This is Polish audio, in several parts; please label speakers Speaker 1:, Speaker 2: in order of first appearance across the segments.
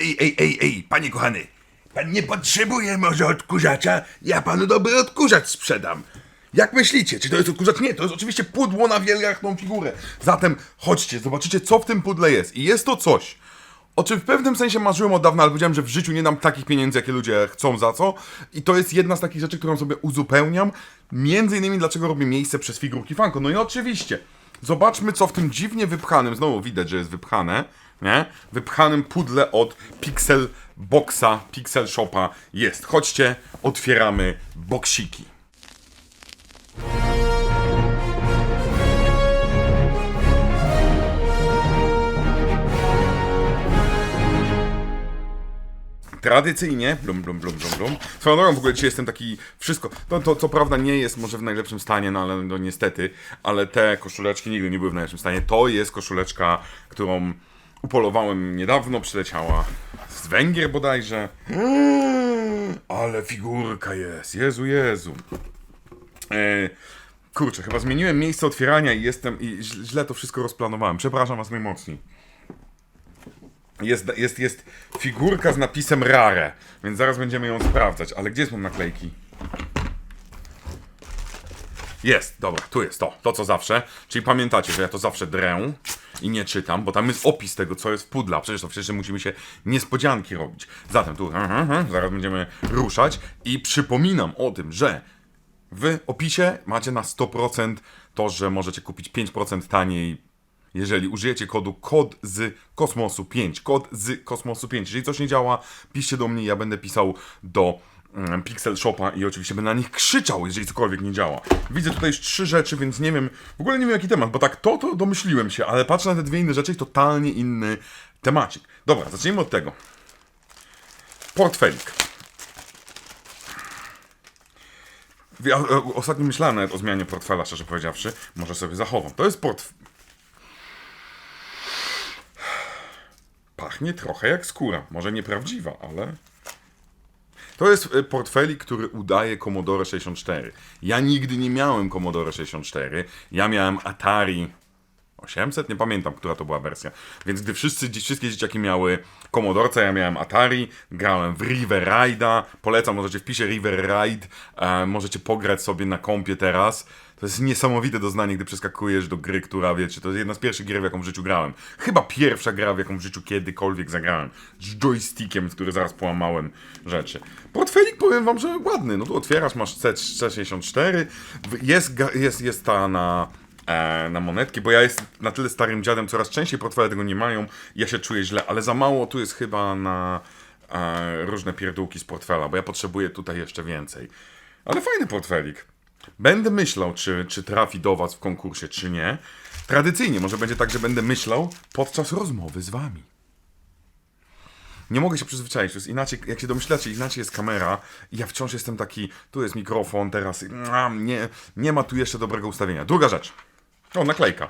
Speaker 1: Ej, ej, ej, ej, panie kochany, pan nie potrzebuje może odkurzacza? Ja panu dobry odkurzacz sprzedam. Jak myślicie, czy to jest odkurzacz? Nie, to jest oczywiście pudło na wielgachną figurę. Zatem chodźcie, zobaczycie co w tym pudle jest. I jest to coś, o czym w pewnym sensie marzyłem od dawna, ale powiedziałem, że w życiu nie dam takich pieniędzy, jakie ludzie chcą za co. I to jest jedna z takich rzeczy, którą sobie uzupełniam. Między innymi dlaczego robię miejsce przez figurki Funko. No i oczywiście, zobaczmy co w tym dziwnie wypchanym, znowu widać, że jest wypchane, nie? Wypchanym pudle od Pixel Boxa, Pixel Shopa jest. Chodźcie, otwieramy boksiki. Tradycyjnie, blum, blum, blum, blum, blum. Swoją drogą w ogóle dzisiaj jestem taki, wszystko, to, to co prawda nie jest może w najlepszym stanie, no ale no niestety, ale te koszuleczki nigdy nie były w najlepszym stanie. To jest koszuleczka, którą upolowałem niedawno, przyleciała z Węgier bodajże. Ale figurka jest, Jezu, Jezu. E, kurczę, chyba zmieniłem miejsce otwierania i jestem, i źle źle to wszystko rozplanowałem. Przepraszam was najmocniej. Jest, jest, jest figurka z napisem Rare, więc zaraz będziemy ją sprawdzać. Ale gdzie są naklejki? Jest, dobra, tu jest to, to co zawsze. Czyli pamiętacie, że ja to zawsze drę i nie czytam, bo tam jest opis tego, co jest w pudla. Przecież to przecież musimy się niespodzianki robić. Zatem tu, zaraz będziemy ruszać i przypominam o tym, że w opisie macie na 100% to, że możecie kupić 5% taniej jeżeli użyjecie kodu kod z kosmosu 5, kod z kosmosu 5. Jeżeli coś nie działa, piszcie do mnie, ja będę pisał do Pixel Shopa i oczywiście będę na nich krzyczał, jeżeli cokolwiek nie działa. Widzę tutaj już trzy rzeczy, więc nie wiem, w ogóle nie wiem jaki temat, bo tak to, to domyśliłem się, ale patrzę na te dwie inne rzeczy totalnie inny temacik. Dobra, zacznijmy od tego. Portfelik. Ja e, ostatnio myślałem nawet o zmianie portfela, szczerze powiedziawszy. Może sobie zachowam. To jest portfel. Pachnie trochę jak skóra. Może nieprawdziwa, ale. To jest e, portfelik, który udaje Commodore 64. Ja nigdy nie miałem Commodore 64. Ja miałem Atari 800, nie pamiętam, która to była wersja. Więc gdy wszyscy, wszystkie dzieciaki miały Commodore, ja miałem Atari, grałem w River Ride'a, polecam, możecie wpiszę River Ride, e, możecie pograć sobie na kompie teraz. To jest niesamowite doznanie, gdy przeskakujesz do gry, która, wiecie, to jest jedna z pierwszych gier, w jaką w życiu grałem. Chyba pierwsza gra, w jaką w życiu kiedykolwiek zagrałem. Z joystickiem, który zaraz połamałem rzeczy. Portfelik, powiem wam, że ładny. No tu otwierasz, masz C- C64, w- jest, jest, jest ta na e, na monetki, bo ja jestem na tyle starym dziadem, coraz częściej portfele tego nie mają, ja się czuję źle, ale za mało tu jest chyba na e, różne pierdółki z portfela, bo ja potrzebuję tutaj jeszcze więcej. Ale fajny portfelik. Będę myślał, czy, czy trafi do was w konkursie, czy nie. Tradycyjnie, może będzie tak, że będę myślał podczas rozmowy z wami. Nie mogę się przyzwyczaić, jest inaczej, jak się domyślacie, inaczej jest kamera i ja wciąż jestem taki, tu jest mikrofon, teraz nie, nie ma tu jeszcze dobrego ustawienia. Druga rzecz. O, naklejka.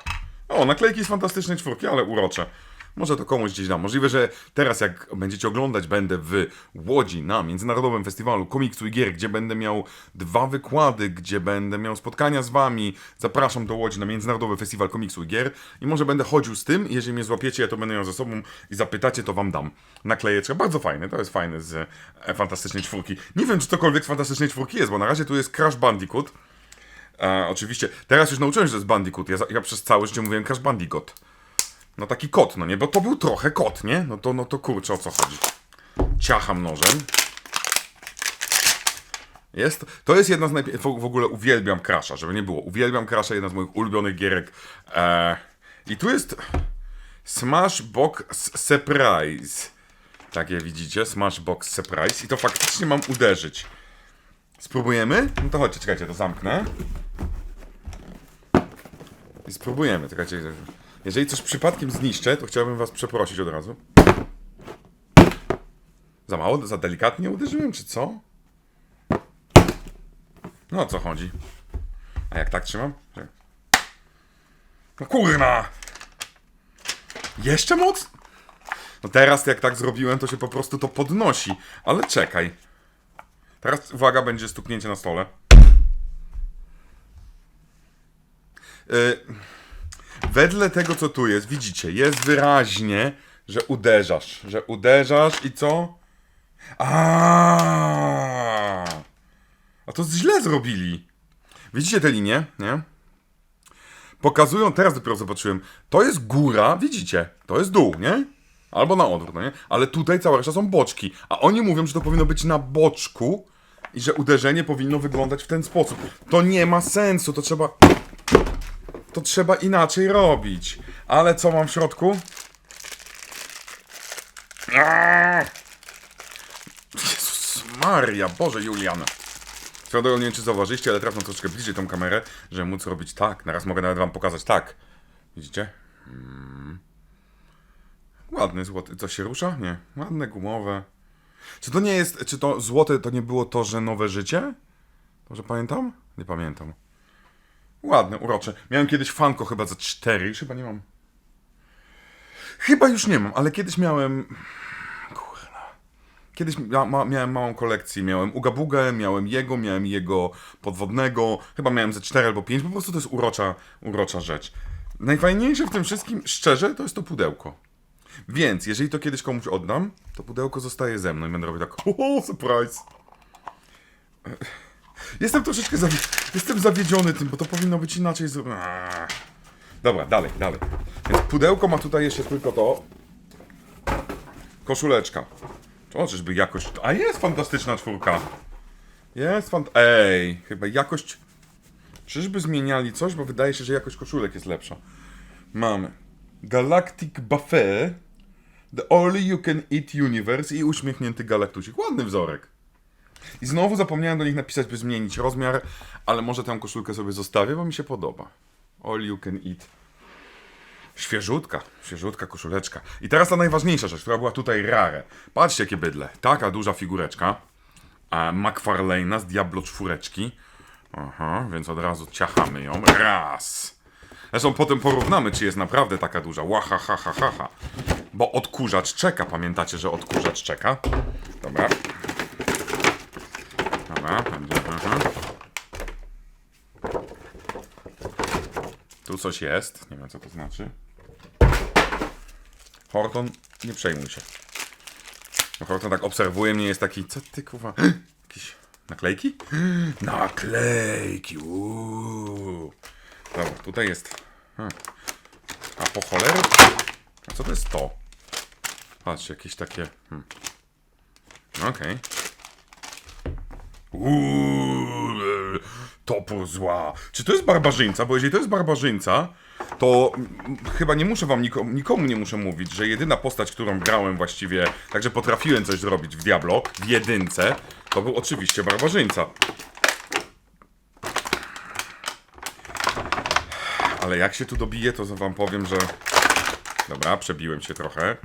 Speaker 1: O, naklejki z fantastycznej czwórki, ale urocze. Może to komuś gdzieś dam. Możliwe, że teraz jak będziecie oglądać, będę w Łodzi na Międzynarodowym Festiwalu Komiksu i Gier, gdzie będę miał dwa wykłady, gdzie będę miał spotkania z wami. Zapraszam do Łodzi na Międzynarodowy Festiwal Komiksu i Gier i może będę chodził z tym. Jeżeli mnie złapiecie, ja to będę miał ze sobą i zapytacie, to wam dam naklejeczkę. Bardzo fajne, to jest fajne z e, Fantastycznej Czwórki. Nie wiem, czy cokolwiek z Fantastycznej Czwórki jest, bo na razie tu jest Crash Bandicoot. E, oczywiście, teraz już nauczyłem się, że to jest Bandicoot. Ja, ja przez całe życie mówiłem Crash Bandicoot. No taki kot, no nie? Bo to był trochę kot, nie? No to, no to kurczę, o co chodzi? Ciacham nożem. Jest, to jest jedna z najpierw, w ogóle uwielbiam Crasha, żeby nie było. Uwielbiam Crasha, jedna z moich ulubionych gierek. E, I tu jest Smashbox Surprise. Tak je widzicie, Smashbox Surprise. I to faktycznie mam uderzyć. Spróbujemy? No to chodźcie, czekajcie, to zamknę. I spróbujemy, czekajcie. Jeżeli coś przypadkiem zniszczę, to chciałbym was przeprosić od razu. Za mało, za delikatnie uderzyłem, czy co? No o co chodzi? A jak tak trzymam? No kurna! Jeszcze moc? No teraz jak tak zrobiłem, to się po prostu to podnosi. Ale czekaj. Teraz uwaga, będzie stuknięcie na stole. Yy, wedle tego, co tu jest, widzicie, jest wyraźnie, Że uderzasz, że uderzasz i co? A, A to źle zrobili. Widzicie te linie, nie? Pokazują, teraz dopiero zobaczyłem, to jest góra, widzicie, to jest dół, nie? Albo na odwrót, no nie? Ale tutaj cała reszta są boczki, a oni mówią, że to powinno być na boczku i że uderzenie powinno wyglądać w ten sposób. To nie ma sensu, to trzeba... To trzeba inaczej robić. Ale co mam w środku? Jezus Maria, Boże Juliana. Swoją drogą, nie wiem czy zauważyliście, ale trafam troszeczkę bliżej tą kamerę, żeby móc robić tak. Naraz mogę nawet wam pokazać tak. Widzicie? Mm. Ładny złoty. Co się rusza? Nie. Ładne, gumowe. Czy to nie jest, czy to złote to nie było to, że nowe życie? Może pamiętam? Nie pamiętam. Ładne, urocze. Miałem kiedyś fanko chyba za cztery, już chyba nie mam. Chyba już nie mam, ale kiedyś miałem... Kurna. Kiedyś ma, miałem małą kolekcję. Miałem Ugabugę, miałem jego, miałem jego podwodnego. Chyba miałem ze 4 albo 5. Po prostu to jest urocza, urocza rzecz. Najfajniejsze w tym wszystkim, szczerze, to jest to pudełko. Więc, jeżeli to kiedyś komuś oddam, to pudełko zostaje ze mną i będę robił tak, o, surprise. Jestem troszeczkę zawi jestem zawiedziony tym, bo to powinno być inaczej. Dobra, dalej, dalej. Więc pudełko ma tutaj jeszcze tylko to. Koszuleczka. O, czyżby jakość... A jest fantastyczna czwórka. Jest fant... Ej, chyba jakość... Czyżby zmieniali coś, bo wydaje się, że jakość koszulek jest lepsza. Mamy Galactic Buffet, The Only You Can Eat Universe i uśmiechnięty galaktusik. Ładny wzorek. I znowu zapomniałem do nich napisać, by zmienić rozmiar, ale może tę koszulkę sobie zostawię, bo mi się podoba. All You Can Eat. Świeżutka, świeżutka koszuleczka. I teraz ta najważniejsza rzecz, która była tutaj rare. Patrzcie jakie bydle. Taka duża figureczka. McFarlane'a z Diablo 4. Aha, więc od razu ciachamy ją. Raz. Zresztą potem porównamy, czy jest naprawdę taka duża. Łaha, ha, ha, ha, ha. Bo odkurzacz czeka. Pamiętacie, że odkurzacz czeka? Dobra. Będzie. Tu coś jest. Nie wiem, co to znaczy. Horton, nie przejmuj się. Horton tak obserwuje mnie, jest taki, co ty kuwa? Jakieś naklejki? Naklejki, uuu. Dobra, tutaj jest. Hmm. A po cholerę? A co to jest to? Patrzcie, jakieś takie. Hmm. Okej. Uuu, topór zła. Czy to jest barbarzyńca? Bo jeżeli to jest barbarzyńca, to chyba nie muszę wam nikomu, nikomu nie muszę mówić, że jedyna postać, którą grałem właściwie, także potrafiłem coś zrobić w Diablo, w jedynce, to był oczywiście barbarzyńca. Ale jak się tu dobije, to wam powiem, że... Dobra, przebiłem się trochę.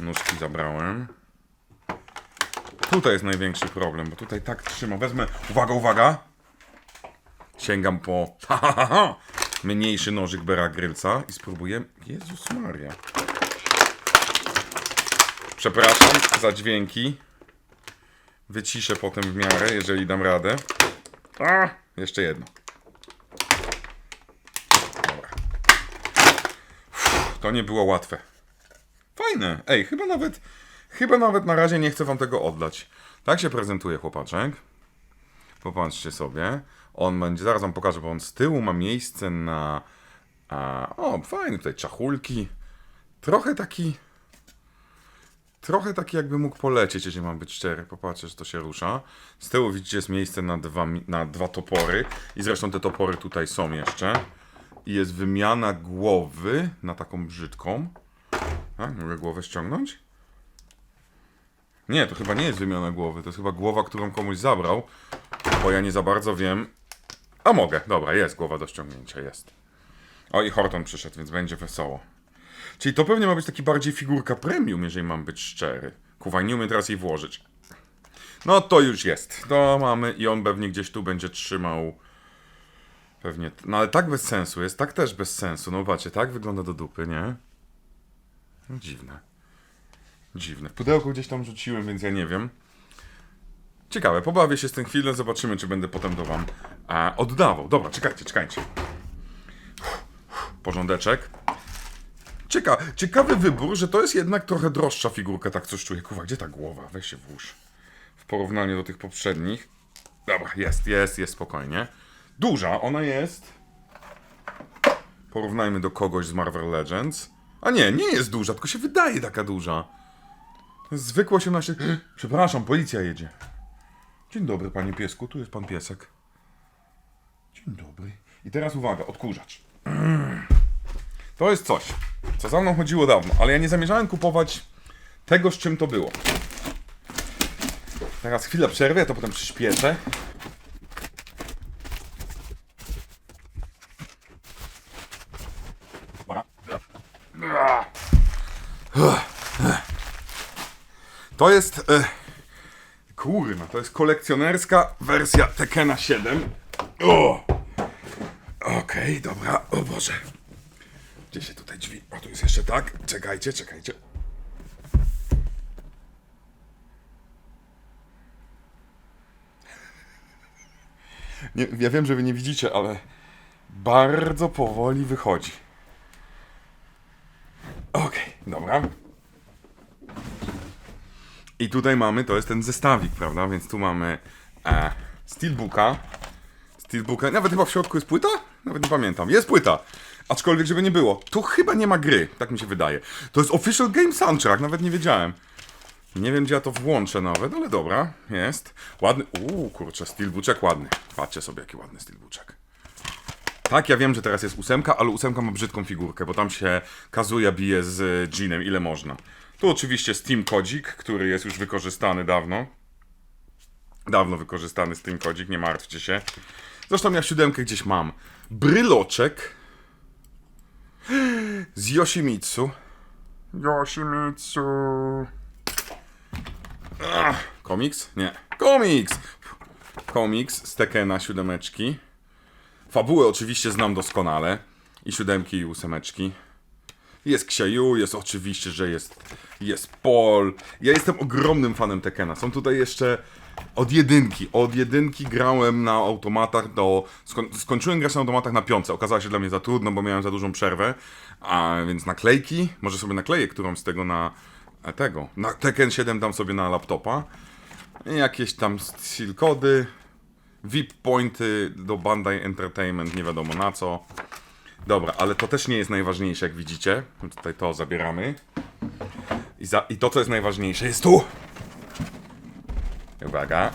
Speaker 1: Nóżki zabrałem. Tutaj jest największy problem, bo tutaj tak trzyma. Wezmę, uwaga, uwaga. Sięgam po ha, ha, ha, mniejszy nożyk Bera Grylca i spróbuję. Jezus Maria. Przepraszam za dźwięki. Wyciszę potem w miarę, jeżeli dam radę. A, jeszcze jedno. Dobra. Uff, To nie było łatwe. Fajne. Ej, chyba nawet, chyba nawet na razie nie chcę wam tego oddać. Tak się prezentuje chłopaczek. Popatrzcie sobie. On będzie, zaraz wam pokażę, bo on z tyłu ma miejsce na... A, o, fajny tutaj czachulki. Trochę taki... Trochę taki jakby mógł polecieć, jeżeli mam być szczery. Popatrzcie, że to się rusza. Z tyłu widzicie jest miejsce na dwa, na dwa topory. I zresztą te topory tutaj są jeszcze. I jest wymiana głowy na taką brzydką. Tak, mogę głowę ściągnąć? Nie, to chyba nie jest wymiana głowy. To jest chyba głowa, którą komuś zabrał. Bo ja nie za bardzo wiem. A mogę, dobra, jest głowa do ściągnięcia, jest. O i Horton przyszedł, więc będzie wesoło. Czyli to pewnie ma być taki bardziej figurka premium, jeżeli mam być szczery. Kuwa, nie umiem teraz jej włożyć. No to już jest. To mamy i on pewnie gdzieś tu będzie trzymał. Pewnie. No ale tak bez sensu jest, tak też bez sensu. No patrzcie, tak wygląda do dupy, nie? No, dziwne. Dziwne. W pudełku gdzieś tam rzuciłem, więc ja nie wiem. Ciekawe, pobawię się z tym chwilę, zobaczymy, czy będę potem to wam a, oddawał. Dobra, czekajcie, czekajcie. Porządeczek. Cieka ciekawy wybór, że to jest jednak trochę droższa figurka, tak coś czuję. Kuwa, gdzie ta głowa? Weź się włóż. W porównaniu do tych poprzednich. Dobra, jest, jest, jest spokojnie. Duża, ona jest. Porównajmy do kogoś z Marvel Legends. A nie, nie jest duża, tylko się wydaje taka duża. Zwykła 18. Przepraszam, policja jedzie. Dzień dobry, panie piesku, tu jest pan piesek. Dzień dobry. I teraz uwaga, odkurzacz. To jest coś, co za mną chodziło dawno, ale ja nie zamierzałem kupować tego, z czym to było. Teraz chwilę przerwę, to potem przyspieszę. To jest... E, to jest kolekcjonerska wersja Tekena 7. O! Okej, dobra, o Boże. Gdzie się tutaj drzwi? O, tu jest jeszcze tak. Czekajcie, czekajcie. Nie, ja wiem, że wy nie widzicie, ale bardzo powoli wychodzi. Okej, dobra. I tutaj mamy, to jest ten zestawik, prawda? Więc tu mamy e, Steelbooka. Steelbooka, nawet chyba w środku jest płyta? Nawet nie pamiętam. Jest płyta! Aczkolwiek, żeby nie było, tu chyba nie ma gry, tak mi się wydaje. To jest Official Game Soundtrack, nawet nie wiedziałem. Nie wiem, gdzie ja to włączę nawet, ale dobra, jest. Ładny, uuu, kurczę, Steelbooczek ładny. Patrzcie sobie, jaki ładny Steelbooczek. Tak, ja wiem, że teraz jest ósemka, ale ósemka ma brzydką figurkę, bo tam się Kazuya bije z Jeanem, ile można. Tu oczywiście Steam kodzik, który jest już wykorzystany dawno. Dawno wykorzystany Steam kodzik, nie martwcie się. Zresztą ja siódemkę gdzieś mam. Bryloczek z Yoshimitsu. Yoshimitsu. Ach, komiks? Nie. Komiks! Komiks z Tekena siódemeczki. Fabułę oczywiście znam doskonale. I siódemki, i ósemeczki. Jest Xiaoyu, jest oczywiście, że jest, jest Paul. Ja jestem ogromnym fanem Tekena. Są tutaj jeszcze od jedynki. Od jedynki grałem na automatach do... Skoń, skończyłem grać na automatach na piątce. Okazała się dla mnie za trudno, bo miałem za dużą przerwę. A więc naklejki. Może sobie nakleję którąś z tego na... e, Tego. Na Tekken 7 dam sobie na laptopa. Jakieś tam seal kody. VIP pointy do Bandai Entertainment, nie wiadomo na co. Dobra, ale to też nie jest najważniejsze, jak widzicie. Tutaj to zabieramy. I, za, I to, co jest najważniejsze, jest tu! Uwaga.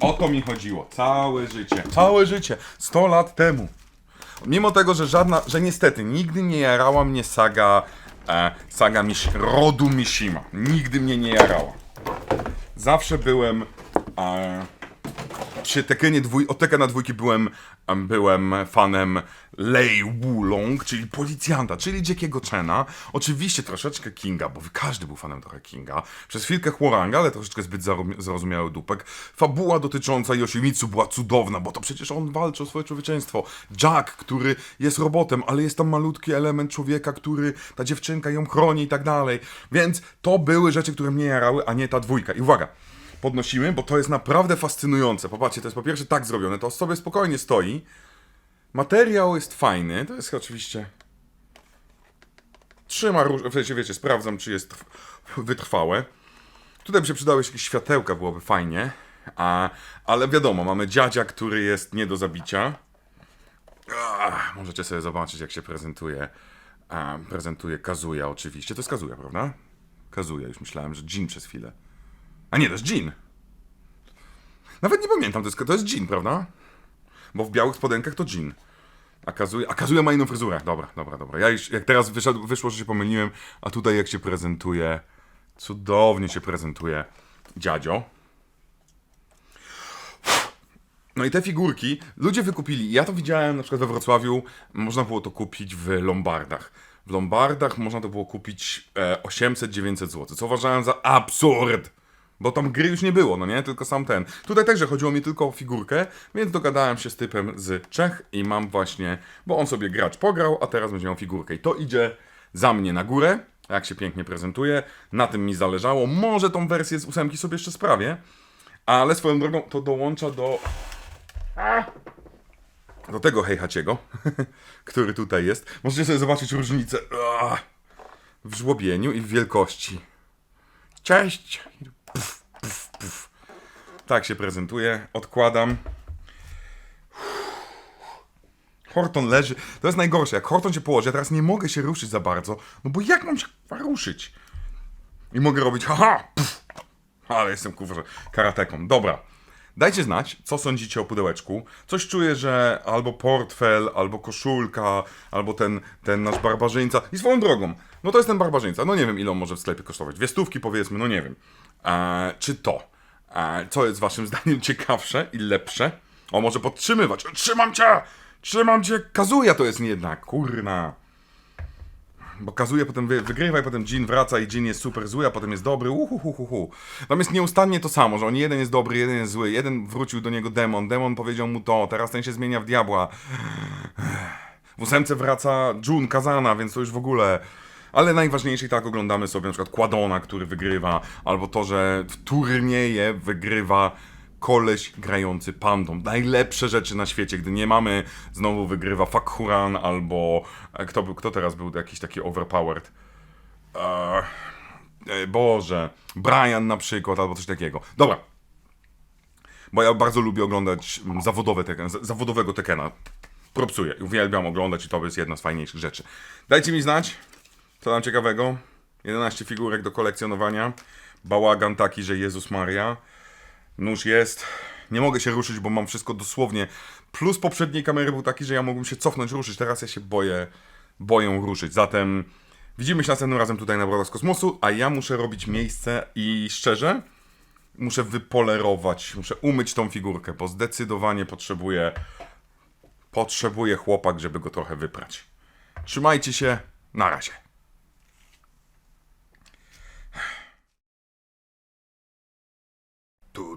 Speaker 1: O to mi chodziło. Całe życie. Całe życie. 100 lat temu. Mimo tego, że żadna, że niestety nigdy nie jarała mnie saga, e, saga Mish, rodu Mishima. Nigdy mnie nie jarała. Zawsze byłem e, przy Tekenie dwój, od Tekena dwójki byłem, em, byłem fanem Lei Wulong, czyli policjanta, czyli Jackiego Chena. Oczywiście troszeczkę Kinga, bo każdy był fanem trochę Kinga. Przez chwilkę Huaranga, ale troszeczkę zbyt zrozumiały dupek. Fabuła dotycząca Yoshimitsu była cudowna, bo to przecież on walczy o swoje człowieczeństwo. Jack, który jest robotem, ale jest tam malutki element człowieka, który, ta dziewczynka ją chroni i tak dalej. Więc to były rzeczy, które mnie jarały, a nie ta dwójka. I uwaga, podnosimy, bo to jest naprawdę fascynujące. Popatrzcie, to jest po pierwsze tak zrobione, to sobie spokojnie stoi. Materiał jest fajny, to jest oczywiście... Trzyma róż... W sensie, wiecie, sprawdzam, czy jest trw- wytrwałe. Tutaj by się przydały jakieś światełka, byłoby fajnie. A, ale wiadomo, mamy dziadzia, który jest nie do zabicia. Ach, możecie sobie zobaczyć, jak się prezentuje. A, prezentuje Kazuya oczywiście. To jest Kazuya, prawda? Kazuya, już myślałem, że Jin przez chwilę. A nie, to jest Jean. Nawet nie pamiętam, to jest, to jest Jean, prawda? Bo w białych spodenkach to Jean. A Kazuya, a ma inną fryzurę. Dobra, dobra, dobra. Ja już, jak teraz wyszedł, wyszło, że się pomyliłem, a tutaj jak się prezentuje, cudownie się prezentuje dziadzio. No i te figurki ludzie wykupili. Ja to widziałem na przykład we Wrocławiu, można było to kupić w Lombardach. W Lombardach można to było kupić e, 800-900 zł, co uważałem za absurd. Bo tam gry już nie było, no nie? Tylko sam ten. Tutaj także chodziło mi tylko o figurkę, więc dogadałem się z typem z Czech i mam właśnie, bo on sobie gracz pograł, a teraz będzie miał figurkę. I to idzie za mnie na górę, jak się pięknie prezentuje. Na tym mi zależało. Może tą wersję z ósemki sobie jeszcze sprawię, ale swoją drogą to dołącza do do tego Heihaciego, który tutaj jest. Możecie sobie zobaczyć różnicę w żłobieniu i w wielkości. Cześć! Puf, puf, puf. Tak się prezentuje. Odkładam. Horton leży. To jest najgorsze. Jak Horton się położy, ja teraz nie mogę się ruszyć za bardzo. No bo jak mam się ruszyć? I mogę robić haha! Puf. Ale jestem kurwa karateką. Dobra. Dajcie znać, co sądzicie o pudełeczku. Coś czuję, że albo portfel, albo koszulka, albo ten, ten nasz barbarzyńca. I swoją drogą, no to jest ten barbarzyńca. No nie wiem, ile on może w sklepie kosztować. Dwie stówki powiedzmy, no nie wiem. E, czy to? E, co jest waszym zdaniem ciekawsze i lepsze? O, może podtrzymywać. Trzymam cię! Trzymam cię! Kazuja to jest jednak, kurna. Bo kazuje, potem wy, wygrywa i potem Jin wraca i Jin jest super zły, a potem jest dobry. Uhuhuhuhu. Tam jest nieustannie to samo, że on jeden jest dobry, jeden jest zły. Jeden wrócił do niego demon, demon powiedział mu to, teraz ten się zmienia w diabła. W ósemce wraca Jun Kazana, więc to już w ogóle... Ale najważniejsze i tak oglądamy sobie na przykład Kładona, który wygrywa, albo to, że w turnieje wygrywa koleś grający pandą. Najlepsze rzeczy na świecie, gdy nie mamy, znowu wygrywa Fakhuran albo e, kto, kto teraz był jakiś taki overpowered? Eee, Boże, Brian na przykład albo coś takiego. Dobra. Bo ja bardzo lubię oglądać mm, zawodowe Tekken, z- zawodowego Tekena. Propsuję, uwielbiam oglądać i to jest jedna z fajniejszych rzeczy. Dajcie mi znać, co tam ciekawego. 11 figurek do kolekcjonowania. Bałagan taki, że Jezus Maria. Nóż jest. Nie mogę się ruszyć, bo mam wszystko dosłownie. Plus poprzedniej kamery był taki, że ja mogłem się cofnąć, ruszyć. Teraz ja się boję, boję ruszyć. Zatem widzimy się następnym razem tutaj na Brodach z Kosmosu, a ja muszę robić miejsce i szczerze muszę wypolerować, muszę umyć tą figurkę, bo zdecydowanie potrzebuję potrzebuję chłopak, żeby go trochę wyprać. Trzymajcie się, na razie. Tu